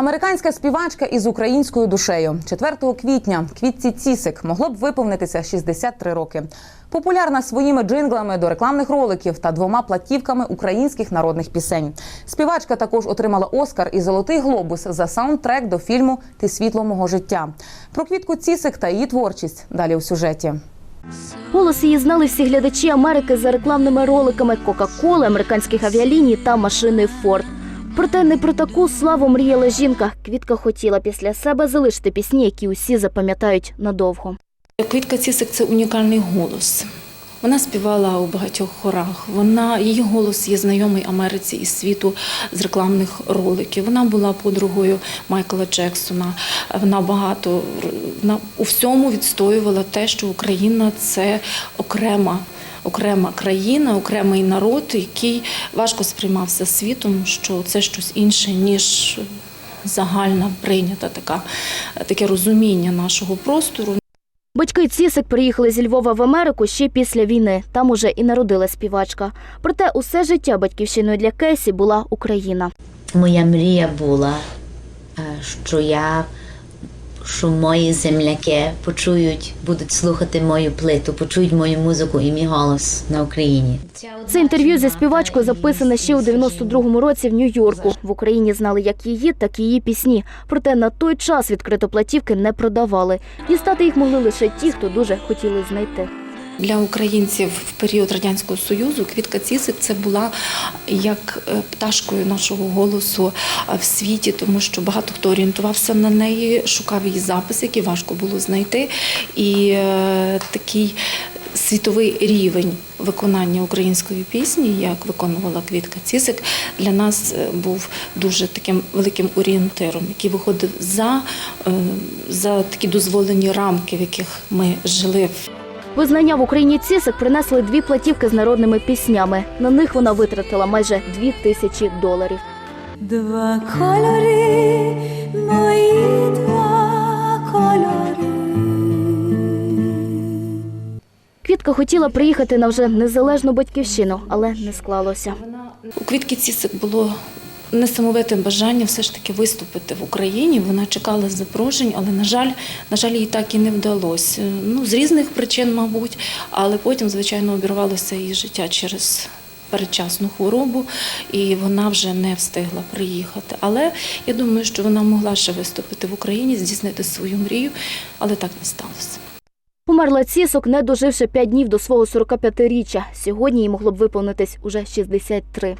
Американська співачка із українською душею 4 квітня квітці Цісик могло б виповнитися 63 роки. Популярна своїми джинглами до рекламних роликів та двома платівками українських народних пісень. Співачка також отримала Оскар і Золотий глобус за саундтрек до фільму Ти світло мого життя. Про квітку Цісик та її творчість далі у сюжеті. Голос її знали всі глядачі Америки за рекламними роликами Кока-Коли, американських авіаліній та машини Форд. Проте не про таку славу мріяла жінка. Квітка хотіла після себе залишити пісні, які усі запам'ятають надовго. Квітка Цісик це унікальний голос. Вона співала у багатьох хорах. Вона її голос є знайомий Америці і світу з рекламних роликів. Вона була подругою Майкла Джексона. Вона багато вона у всьому відстоювала те, що Україна це окрема. Окрема країна, окремий народ, який важко сприймався світом, що це щось інше, ніж загальна прийнята така, таке розуміння нашого простору. Батьки Цісик приїхали зі Львова в Америку ще після війни. Там уже і народила співачка. Проте усе життя батьківщиною для Кесі була Україна. Моя мрія була, е, що я, що мої земляки почують, будуть слухати мою плиту, почують мою музику і мій голос на Україні. Це інтерв'ю зі співачкою записане ще у 92-му році в Нью-Йорку. В Україні знали як її, так і її пісні. Проте на той час відкрито платівки не продавали. Дістати їх могли лише ті, хто дуже хотіли знайти. Для українців в період радянського союзу квітка Цісик це була як е, пташкою нашого голосу в світі, тому що багато хто орієнтувався на неї, шукав її запис, який важко було знайти. І е, такий світовий рівень виконання української пісні, як виконувала Квітка Цісик, для нас е, був дуже таким великим орієнтиром, який виходив за, за такі дозволені рамки, в яких ми жили. Визнання в Україні Цісик принесли дві платівки з народними піснями. На них вона витратила майже дві тисячі доларів. Два кольори, мої два кольори. Квітка хотіла приїхати на вже незалежну батьківщину, але не склалося. У Квітки Цісик було несамовите бажання все ж таки виступити в Україні. Вона чекала запрошень, але, на жаль, на жаль, їй так і не вдалося. Ну, з різних причин, мабуть, але потім, звичайно, обірвалося її життя через передчасну хворобу, і вона вже не встигла приїхати. Але я думаю, що вона могла ще виступити в Україні, здійснити свою мрію, але так не сталося. Померла Цісок, не доживши п'ять днів до свого 45-річчя. Сьогодні їй могло б виповнитись уже 63.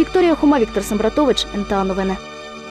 Вікторія Хома, Віктор Самбратович НТА Новини.